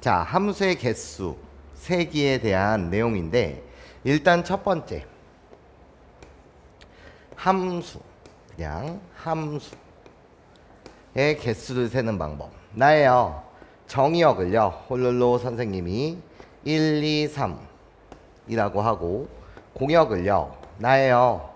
자, 함수의 개수 세기에 대한 내용인데 일단 첫 번째 함수 그냥 함수의 개수를 세는 방법. 나예요. 정의역을요. 홀롤로 선생님이 1, 2, 3이라고 하고 공역을요. 나예요.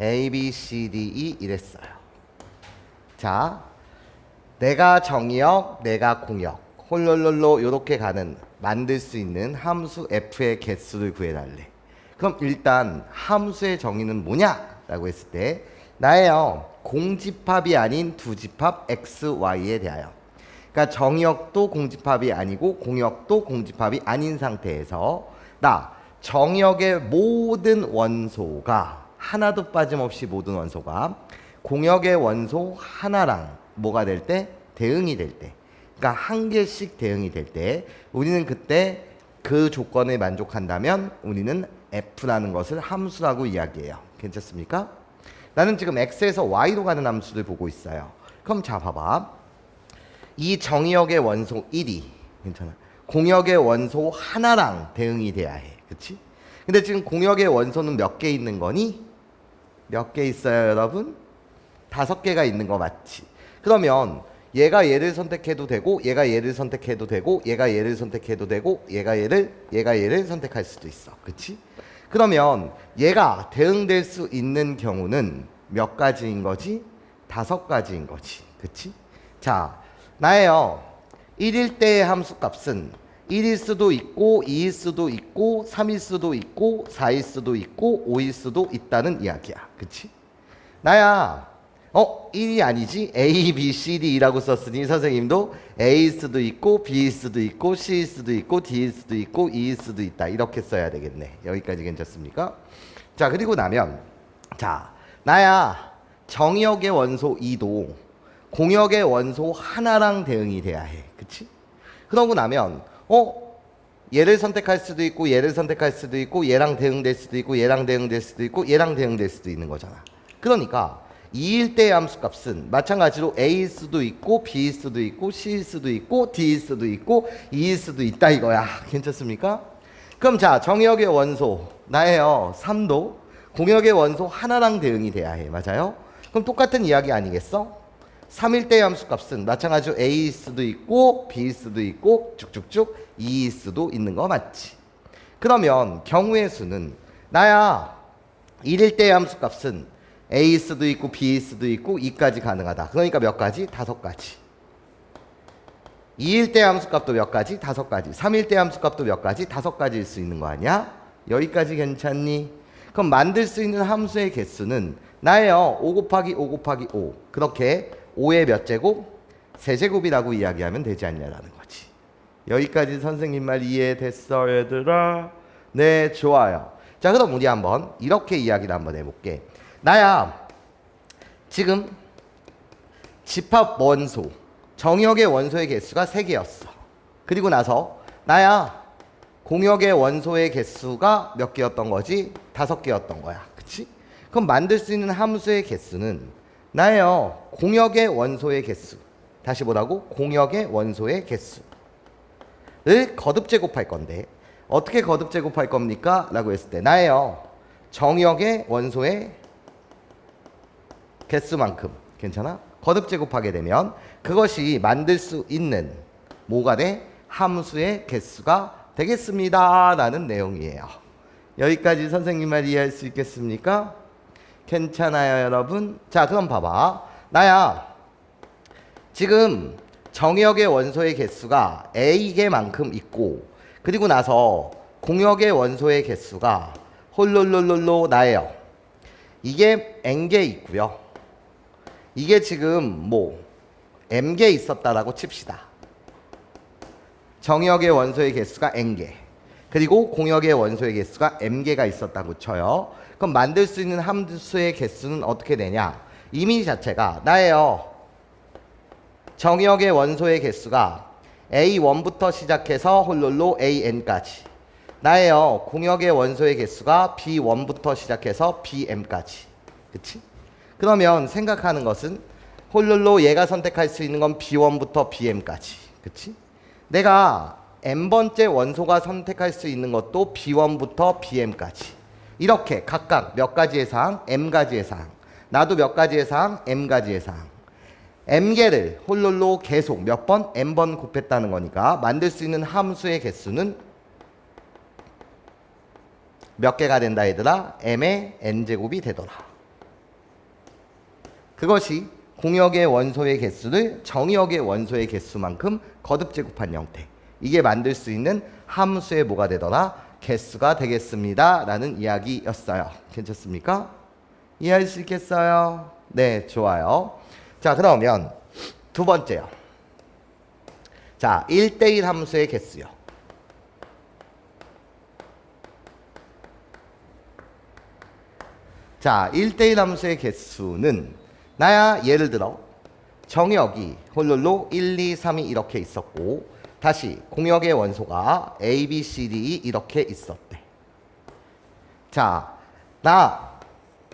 A, B, C, D, E 이랬어요. 자, 내가 정의역, 내가 공역, 홀롤롤로 이렇게 가는 만들 수 있는 함수 f의 개수를 구해달래. 그럼 일단 함수의 정의는 뭐냐라고 했을 때 나예요. 공집합이 아닌 두 집합 x, y에 대하여. 그러니까 정역도 공집합이 아니고 공역도 공집합이 아닌 상태에서 나 정역의 모든 원소가 하나도 빠짐없이 모든 원소가 공역의 원소 하나랑 뭐가 될 때 대응이 될 때. 그러니까 한 개씩 대응이 될 때 우리는 그때 그 조건에 만족한다면 우리는 f라는 것을 함수라고 이야기해요. 괜찮습니까? 나는 지금 x에서 y로 가는 함수를 보고 있어요. 그럼 자 봐봐. 이 정의역의 원소 1이 괜찮아. 공역의 원소 하나랑 대응이 돼야 해. 그치? 근데 지금 공역의 원소는 몇 개 있는 거니? 몇 개 있어요, 여러분? 다섯 개가 있는 거 맞지? 그러면 얘가 얘를 선택해도 되고 얘가 얘를 선택해도 되고 얘가 얘를 선택해도 되고 얘가 얘를 얘가 얘를 선택할 수도 있어. 그치? 그러면 얘가 대응될 수 있는 경우는 몇 가지인 거지? 다섯 가지인 거지. 그치? 자, 나예요. 1일 때의 함수 값은 1일 수도 있고 2일 수도 있고 3일 수도 있고 4일 수도 있고 5일 수도 있다는 이야기야. 그치? 나야. 어, 1이 아니지? A, B, C, D라고 썼으니 선생님도 A일 수도 있고 B일 수도 있고 C일 수도 있고 D일 수도 있고 E일 수도 있다. 이렇게 써야 되겠네. 여기까지 괜찮습니까? 자, 그리고 나면 자, 나야 정역의 원소 2도 공역의 원소 하나랑 대응이 돼야 해. 그치? 그러고 나면 어? 얘를 선택할 수도 있고 얘를 선택할 수도 있고 얘랑 대응될 수도 있고 얘랑 대응될 수도 있고 얘랑 대응될 수도 있는 거잖아. 그러니까 2일 때의 함수 값은 마찬가지로 A일 수도 있고 B일 수도 있고 C일 수도 있고 D일 수도 있고 E일 수도 있다 이거야. 괜찮습니까? 그럼 자 정역의 원소 나예요. 3도 공역의 원소 하나랑 대응이 돼야 해. 맞아요? 그럼 똑같은 이야기 아니겠어? 3일 때의 함수 값은 마찬가지로 A일 수도 있고 B일 수도 있고 쭉쭉쭉 E일 수도 있는 거 맞지? 그러면 경우의 수는 나야 1일 때의 함수 값은 A일 수도 있고 B일 수도 있고 E까지 가능하다. 그러니까 몇 가지? 다섯 가지. 2일 때 함수 값도 몇 가지? 다섯 가지. 3일 때 함수 값도 몇 가지? 다섯 가지일 수 있는 거 아니야? 여기까지 괜찮니? 그럼 만들 수 있는 함수의 개수는 나예요. 5 곱하기 5 곱하기 5. 그렇게 5의 몇 제곱? 세제곱이라고 이야기하면 되지 않냐라는 거지. 여기까지 선생님 말 이해됐어 얘들아? 네 좋아요. 자 그럼 우리 한번 이렇게 이야기를 한번 해볼게. 나야 지금 집합 원소 정역의 원소의 개수가 3개였어. 그리고 나서 나야 공역의 원소의 개수가 몇 개였던 거지? 다섯 개였던 거야. 그치? 그럼 만들 수 있는 함수의 개수는 나예요. 공역의 원소의 개수. 다시 뭐라고? 공역의 원소의 개수를 거듭 제곱할 건데 어떻게 거듭 제곱할 겁니까? 라고 했을 때 나예요. 정역의 원소의 개수만큼 괜찮아? 거듭 제곱하게 되면 그것이 만들 수 있는 뭐가 돼? 함수의 개수가 되겠습니다. 라는 내용이에요. 여기까지 선생님 말 이해할 수 있겠습니까? 괜찮아요, 여러분? 자, 그럼 봐봐. 나야. 지금 정역의 원소의 개수가 A개만큼 있고 그리고 나서 공역의 원소의 개수가 홀롤롤롤로 나예요. 이게 N개 있고요. 이게 지금 뭐 M개 있었다라고 칩시다. 정역의 원소의 개수가 N개. 그리고 공역의 원소의 개수가 M개가 있었다고 쳐요. 그럼 만들 수 있는 함수의 개수는 어떻게 되냐? 이미 자체가 나예요. 정역의 원소의 개수가 A1부터 시작해서 홀롤로 AN까지. 나예요. 공역의 원소의 개수가 B1부터 시작해서 BM까지. 그치? 그러면 생각하는 것은 홀롤로 얘가 선택할 수 있는 건 B1부터 BM까지. 그치? 내가 n번째 원소가 선택할 수 있는 것도 b1부터 bm까지 이렇게 각각 몇 가지의 사항, m가지의 사항 나도 몇 가지의 사항, m가지의 사항 m개를 홀롤로 계속 몇 번? n번 곱했다는 거니까 만들 수 있는 함수의 개수는 몇 개가 된다 얘들아? m의 n제곱이 되더라 그것이 공역의 원소의 개수를 정역의 원소의 개수만큼 거듭 제곱한 형태. 이게 만들 수 있는 함수의 뭐가 되더라? 개수가 되겠습니다. 라는 이야기였어요. 괜찮습니까? 이해할 수 있겠어요? 네, 좋아요. 자, 그러면 두 번째요. 자, 1대1 함수의 개수요. 자, 1대1 함수의 개수는 나야 예를 들어 정역이 홀롤로 1, 2, 3이 이렇게 있었고 다시 공역의 원소가 A, B, C, D 이렇게 있었대. 자, 나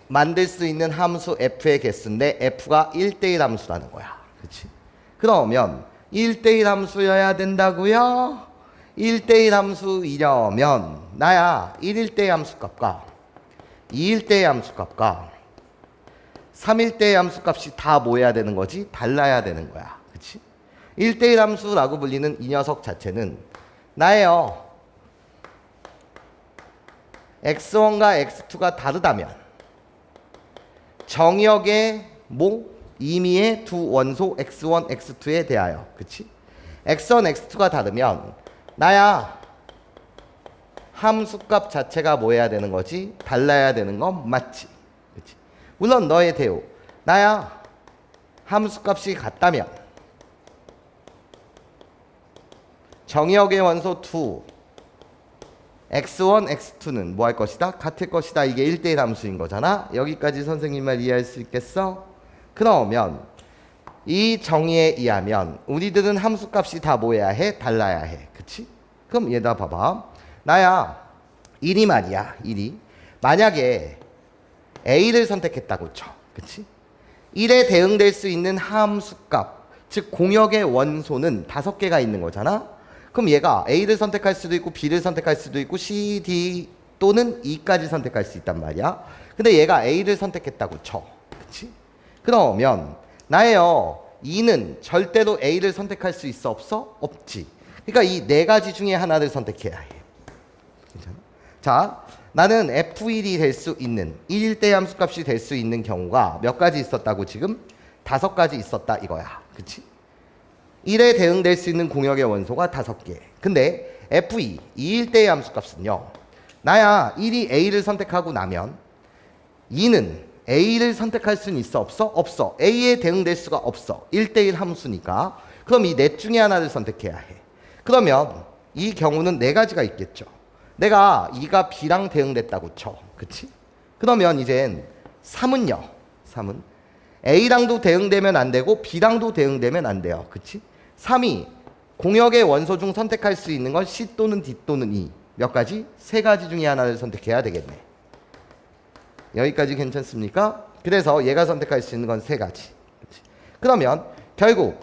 만들 수 있는 함수 f의 개수인데 f가 1대1 함수라는 거야. 그렇지? 그러면 1대1 함수여야 된다고요? 1대1 함수이려면 나야 1일 대 함수 값과 2일 대 함수 값과 3일대 함수값이 다 뭐해야 되는 거지? 달라야 되는 거야. 그치? 1대1 함수라고 불리는 이 녀석 자체는 나예요. x1과 x2가 다르다면 정역의 뭐 임의의 두 원소 x1, x2에 대하여 그치? x1, x2가 다르면 나야 함수값 자체가 뭐 해야 되는 거지? 달라야 되는 건 맞지. 물론 너의 대우 나야 함수값이 같다면 정의역의 원소 2 x1, x2는 뭐 할 것이다? 같을 것이다. 이게 1대1 함수인 거잖아. 여기까지 선생님 말 이해할 수 있겠어? 그러면 이 정의에 의하면 우리들은 함수값이 다 뭐해야 해? 달라야 해. 그치? 그럼 얘다 봐봐. 나야 1이 말이야. 1이. 만약에 A를 선택했다고 쳐. 그치? 1에 대응될 수 있는 함수값, 즉 공역의 원소는 다섯 개가 있는 거잖아. 그럼 얘가 A를 선택할 수도 있고 B를 선택할 수도 있고 C, D 또는 E까지 선택할 수 있단 말이야. 근데 얘가 A를 선택했다고 쳐. 그치? 그러면 나예요. E는 절대로 A를 선택할 수 있어 없어? 없지. 그러니까 이 네 가지 중에 하나를 선택해야 해. 괜찮아? 자, 나는 F1이 될 수 있는 1일대 함수값이 될 수 있는 경우가 몇 가지 있었다고 지금? 다섯 가지 있었다 이거야. 그치? 1에 대응될 수 있는 공역의 원소가 다섯 개. 근데 F2, 2일대의 함수값은요. 나야 1이 A를 선택하고 나면 2는 A를 선택할 수는 있어 없어? 없어. A에 대응될 수가 없어. 1대1 함수니까. 그럼 이 넷 중에 하나를 선택해야 해. 그러면 이 경우는 네 가지가 있겠죠. 내가 2가 B랑 대응됐다고 쳐. 그치? 그러면 이젠 3은요. 3은 A랑도 대응되면 안 되고 B랑도 대응되면 안 돼요. 그치? 3이 공역의 원소 중 선택할 수 있는 건 C 또는 D 또는 E. 몇 가지? 세 가지 중에 하나를 선택해야 되겠네. 여기까지 괜찮습니까? 그래서 얘가 선택할 수 있는 건 세 가지. 그치? 그러면 결국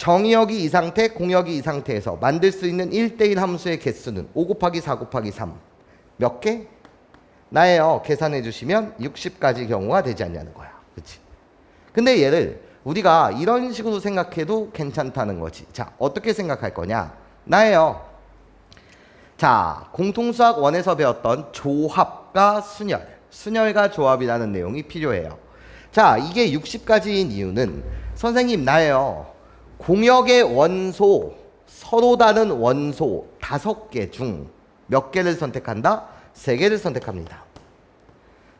정의역이 이 상태, 공역이 이 상태에서 만들 수 있는 1대1 함수의 개수는 5 곱하기 4 곱하기 3. 몇 개? 나예요. 계산해 주시면 60가지 경우가 되지 않냐는 거야. 그치? 근데 얘를 우리가 이런 식으로 생각해도 괜찮다는 거지. 자, 어떻게 생각할 거냐? 나예요. 자, 공통수학 원에서 배웠던 조합과 순열, 순열과 조합이라는 내용이 필요해요. 자, 이게 60가지인 이유는 선생님 나예요. 공역의 원소, 서로 다른 원소 다섯 개 중 몇 개를 선택한다? 세 개를 선택합니다.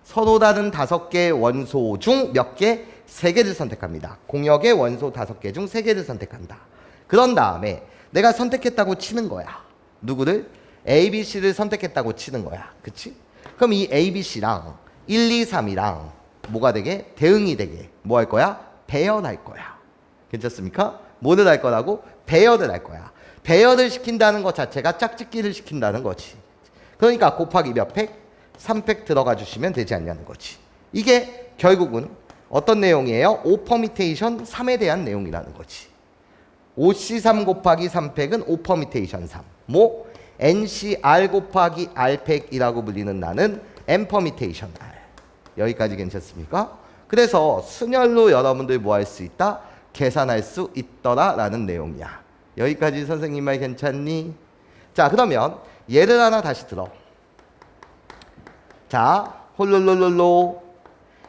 서로 다른 다섯 개의 원소 중 몇 개? 세 개를 선택합니다. 공역의 원소 다섯 개 중 세 개를 선택한다. 그런 다음에 내가 선택했다고 치는 거야. 누구를? A, B, C를 선택했다고 치는 거야. 그치? 그럼 이 A, B, C랑 1, 2, 3이랑 뭐가 되게? 대응이 되게. 뭐 할 거야? 배열할 거야. 괜찮습니까? 뭐를 할 거라고? 배열을 할 거야. 배열을 시킨다는 것 자체가 짝짓기를 시킨다는 거지. 그러니까 곱하기 몇 팩? 3팩 들어가 주시면 되지 않냐는 거지. 이게 결국은 어떤 내용이에요? 오퍼미테이션 3에 대한 내용이라는 거지. OC3 곱하기 3팩은 O 퍼미테이션 3. 뭐 NCR 곱하기 R팩이라고 불리는 나는 M 퍼미테이션 R. 여기까지 괜찮습니까? 그래서 순열로 여러분들 뭐 할 수 있다? 계산할 수 있더라라는 내용이야. 여기까지 선생님 말 괜찮니? 자, 그러면 예를 하나 다시 들어. 자, 홀롤롤롤로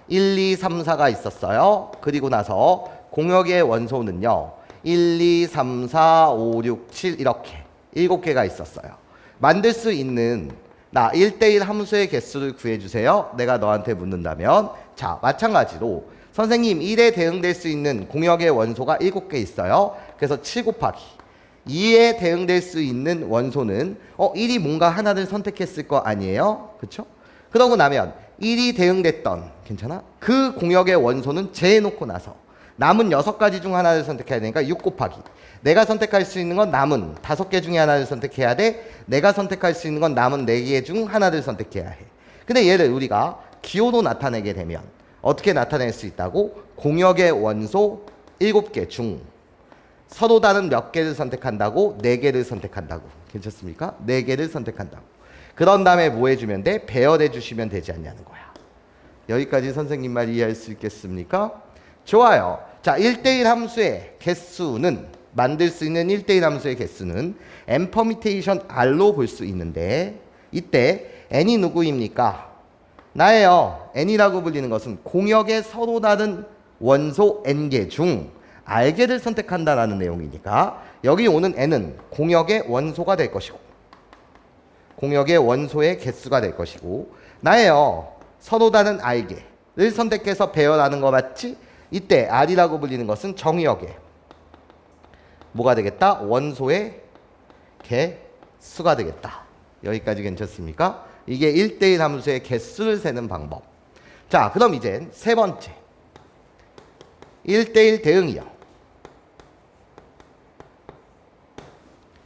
1, 2, 3, 4가 있었어요. 그리고 나서 공역의 원소는요. 1, 2, 3, 4, 5, 6, 7 이렇게 7개가 있었어요. 만들 수 있는 나 1대1 함수의 개수를 구해주세요. 내가 너한테 묻는다면 자 마찬가지로 선생님 1에 대응될 수 있는 공역의 원소가 7개 있어요. 그래서 7 곱하기 2에 대응될 수 있는 원소는 어 1이 뭔가 하나를 선택했을 거 아니에요? 그렇죠? 그러고 나면 1이 대응됐던 괜찮아? 그 공역의 원소는 제해놓고 나서 남은 6가지 중 하나를 선택해야 되니까 6 곱하기 내가 선택할 수 있는 건 남은 5개 중에 하나를 선택해야 돼 내가 선택할 수 있는 건 남은 4개 중 하나를 선택해야 해 근데 얘를 우리가 기호로 나타내게 되면 어떻게 나타낼 수 있다고? 공역의 원소 7개 중 다른 몇 개를 선택한다고? 네 개를 선택한다고. 괜찮습니까? 네 개를 선택한다고. 그런 다음에 뭐 해주면 돼? 배열해 주시면 되지 않냐는 거야. 여기까지 선생님 말 이해할 수 있겠습니까? 좋아요. 자, 1대1 함수의 개수는 만들 수 있는 1대1 함수의 개수는 n 퍼미테이션 r로 볼 수 있는데 이때 n이 누구입니까? 나예요. n이라고 불리는 것은 공역의 서로 다른 원소 n개 중 r개를 선택한다라는 내용이니까 여기 오는 n은 공역의 원소가 될 것이고 공역의 원소의 개수가 될 것이고 나예요. 서로 다른 r개를 선택해서 배열하는 거 맞지? 이때 r이라고 불리는 것은 정의역의 뭐가 되겠다? 원소의 개수가 되겠다. 여기까지 괜찮습니까? 이게 1대1 함수의 개수를 세는 방법. 자, 그럼 이제 세 번째. 1대1 대응이요.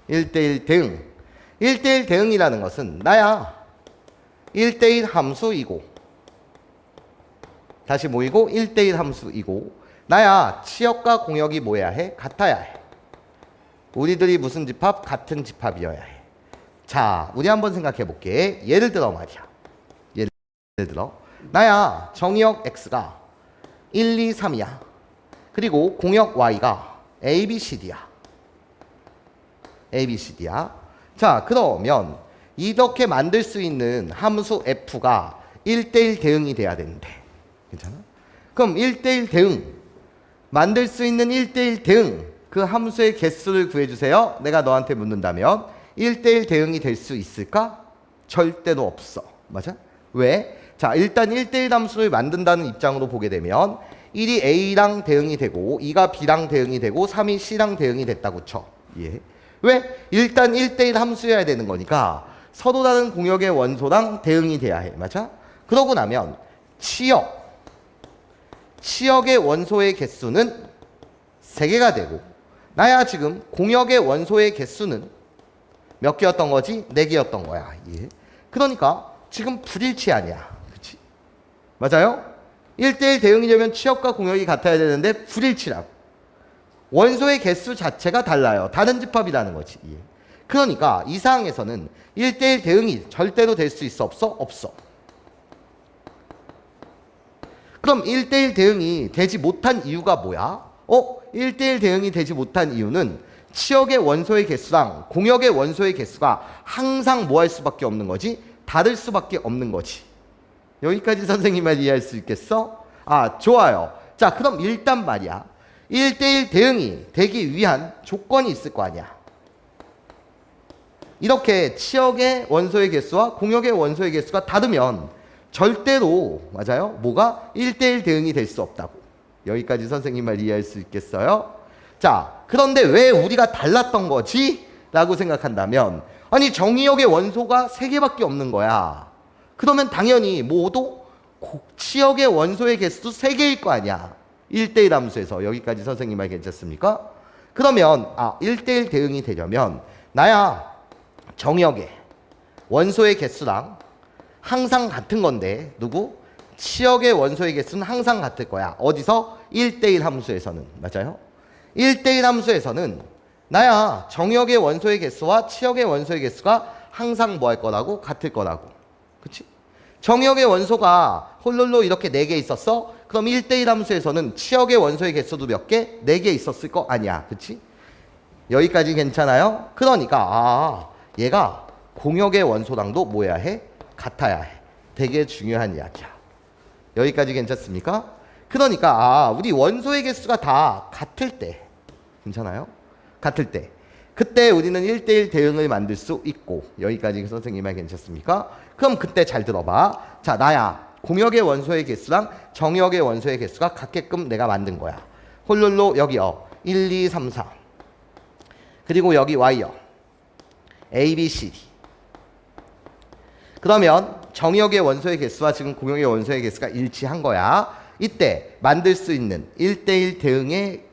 1대1 대응. 1대1 대응이라는 것은 나야 1대1 함수이고 다시 모이고 1대1 함수이고 나야 치역과 공역이 뭐야 해? 같아야 해. 우리들이 무슨 집합? 같은 집합이어야 해. 자, 우리 한번 생각해 볼게. 예를 들어 말이야. 예를 들어 나야 정역 x가 1, 2, 3이야. 그리고 공역 y가 a, b, c, d야. a, b, c, d야. 자, 그러면 이렇게 만들 수 있는 함수 f가 1대1 대응이 돼야 되는데. 괜찮아? 그럼 1대1 대응 만들 수 있는 1대1 대응 그 함수의 개수를 구해주세요. 내가 너한테 묻는다면 1대1 대응이 될 수 있을까? 절대로 없어. 맞아? 왜? 자, 일단 1대1 함수를 만든다는 입장으로 보게 되면 1이 A랑 대응이 되고 2가 B랑 대응이 되고 3이 C랑 대응이 됐다고 쳐. 예. 왜? 일단 1대1 함수여야 되는 거니까 서로 다른 공역의 원소랑 대응이 돼야 해. 맞아? 그러고 나면 치역 치역의 원소의 개수는 3개가 되고 나야 지금 공역의 원소의 개수는 몇 개였던 거지? 4개였던 거야. 예. 그러니까 지금 불일치 아니야. 그치? 맞아요? 1대1 대응이 되면 치역과 공역이 같아야 되는데 불일치라고. 원소의 개수 자체가 달라요. 다른 집합이라는 거지. 예. 그러니까 이 상황에서는 1대1 대응이 절대로 될 수 있어 없어? 없어. 그럼 1대1 대응이 되지 못한 이유가 뭐야? 어? 1대1 대응이 되지 못한 이유는 치역의 원소의 개수랑 공역의 원소의 개수가 항상 뭐 할 수밖에 없는 거지? 다를 수밖에 없는 거지. 여기까지 선생님 말 이해할 수 있겠어? 아, 좋아요. 자, 그럼 일단 말이야. 1대1 대응이 되기 위한 조건이 있을 거 아니야. 이렇게 치역의 원소의 개수와 공역의 원소의 개수가 다르면 절대로 맞아요. 뭐가 1대1 대응이 될 수 없다고. 여기까지 선생님 말 이해할 수 있겠어요? 자, 그런데 왜 우리가 달랐던 거지? 라고 생각한다면 아니 정의역의 원소가 세 개밖에 없는 거야. 그러면 당연히 모두 치역의 원소의 개수도 세 개일 거 아니야. 1대1 함수에서 여기까지 선생님 말 괜찮습니까? 그러면 아 1대1 대응이 되려면 나야 정역의 원소의 개수랑 항상 같은 건데 누구? 치역의 원소의 개수는 항상 같을 거야. 어디서? 1대1 함수에서는. 맞아요? 1대1 함수에서는 나야 정역의 원소의 개수와 치역의 원소의 개수가 항상 뭐 할 거라고? 같을 거라고. 그치? 정역의 원소가 홀롤로 이렇게 네개 있었어? 그럼 1대1 함수에서는 치역의 원소의 개수도 몇 개? 네개 있었을 거 아니야. 그치? 여기까지 괜찮아요? 그러니까 아 얘가 공역의 원소랑도 뭐야 해? 같아야 해. 되게 중요한 이야기야. 여기까지 괜찮습니까? 그러니까 아 우리 원소의 개수가 다 같을 때 괜찮아요? 같을 때 그때 우리는 1대1 대응을 만들 수 있고 여기까지 선생님 말 괜찮습니까? 그럼 그때 잘 들어봐. 자 나야 공역의 원소의 개수랑 정역의 원소의 개수가 같게끔 내가 만든 거야. 홀룰로 여기요. 1, 2, 3, 4 그리고 여기 Y요. A, B, C, D. 그러면 정역의 원소의 개수와 지금 공역의 원소의 개수가 일치한 거야. 이때 만들 수 있는 1대1 대응의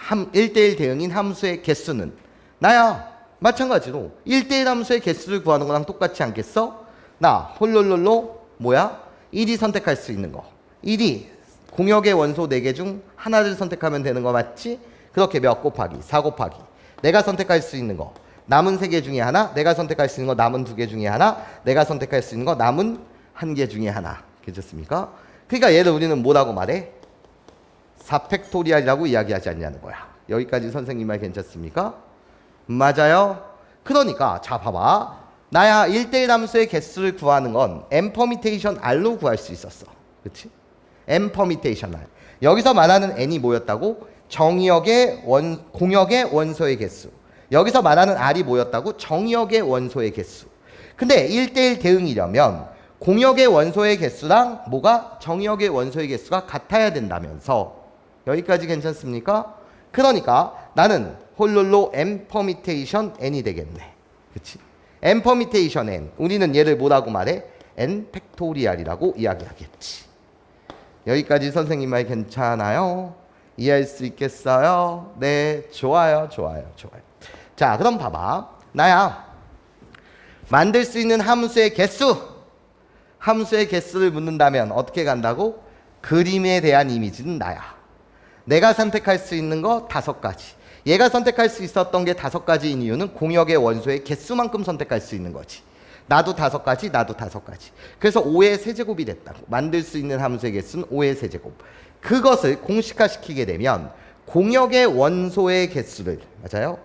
함, 1대1 대응인 함수의 개수는 나야. 마찬가지로 1대1 함수의 개수를 구하는 거랑 똑같지 않겠어? 나 홀롤롤로 뭐야? 1이 선택할 수 있는 거. 1이 공역의 원소 4개 중 하나를 선택하면 되는 거 맞지? 그렇게 몇 곱하기 4 곱하기 내가 선택할 수 있는 거 남은 3개 중에 하나 내가 선택할 수 있는 거 남은 2개 중에 하나 내가 선택할 수 있는 거 남은 1개 중에 하나 괜찮습니까? 그러니까 얘를 우리는 뭐라고 말해? 4팩토리알이라고 이야기하지 않냐는 거야 여기까지 선생님 말 괜찮습니까? 맞아요? 그러니까 자 봐봐 나야 1대1 함수의 개수를 구하는 건 m 퍼미테이션 r로 구할 수 있었어 그치? m 퍼미테이션 r 여기서 말하는 n이 뭐였다고? 정의역의 원 공역의 원소의 개수 여기서 말하는 r이 뭐였다고? 정의역의 원소의 개수 근데 1대1 대응이려면 공역의 원소의 개수랑 뭐가 정의역의 원소의 개수가 같아야 된다면서 여기까지 괜찮습니까? 그러니까 나는 홀롤로 m 퍼미테이션 n이 되겠네. 그치? m 퍼미테이션 n. 우리는 얘를 뭐라고 말해? n 팩토리알이라고 이야기하겠지. 여기까지 선생님 말 괜찮아요? 이해할 수 있겠어요? 네, 좋아요, 좋아요, 좋아요. 자, 그럼 봐봐. 나야. 만들 수 있는 함수의 개수. 함수의 개수를 묻는다면 어떻게 간다고? 그림에 대한 이미지는 나야. 내가 선택할 수 있는 거 다섯 가지. 얘가 선택할 수 있었던 게 다섯 가지인 이유는 공역의 원소의 개수만큼 선택할 수 있는 거지. 나도 다섯 가지, 나도 다섯 가지. 그래서 5의 세제곱이 됐다고. 만들 수 있는 함수의 개수는 5의 세제곱. 그것을 공식화시키게 되면 공역의 원소의 개수를 맞아요?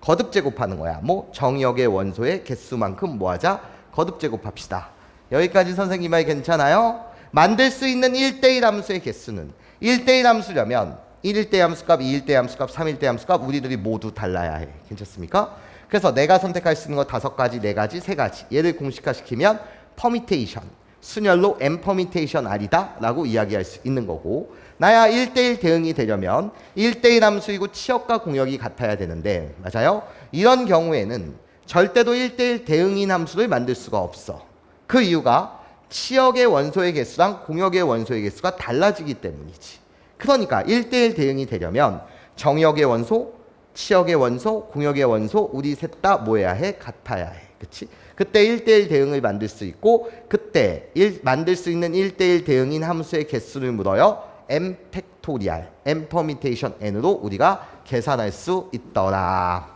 거듭 제곱하는 거야. 뭐 정역의 원소의 개수만큼 뭐 하자? 거듭 제곱합시다. 여기까지 선생님 말 괜찮아요? 만들 수 있는 1대1 함수의 개수는 1대1 함수려면 1일대 함수값, 2일대 함수값, 3일대 함수값 우리들이 모두 달라야 해. 괜찮습니까? 그래서 내가 선택할 수 있는 거 다섯 가지, 네 가지, 세 가지. 얘를 공식화시키면 퍼미테이션, 순열로 m 퍼미테이션 R이다 라고 이야기할 수 있는 거고 나야 1대1 대응이 되려면 1대1 함수이고 치역과 공역이 같아야 되는데 맞아요? 이런 경우에는 절대로 1대1 대응인 함수를 만들 수가 없어. 그 이유가 치역의 원소의 개수랑 공역의 원소의 개수가 달라지기 때문이지. 그러니까 1대1 대응이 되려면 정역의 원소, 치역의 원소, 공역의 원소 우리 셋 다 뭐해야 해? 같아야 해. 그치? 그때 1대1 대응을 만들 수 있고 그때 일, 만들 수 있는 1대1 대응인 함수의 개수를 물어요. m 팩토리알, m 퍼미테이션 n으로 우리가 계산할 수 있더라.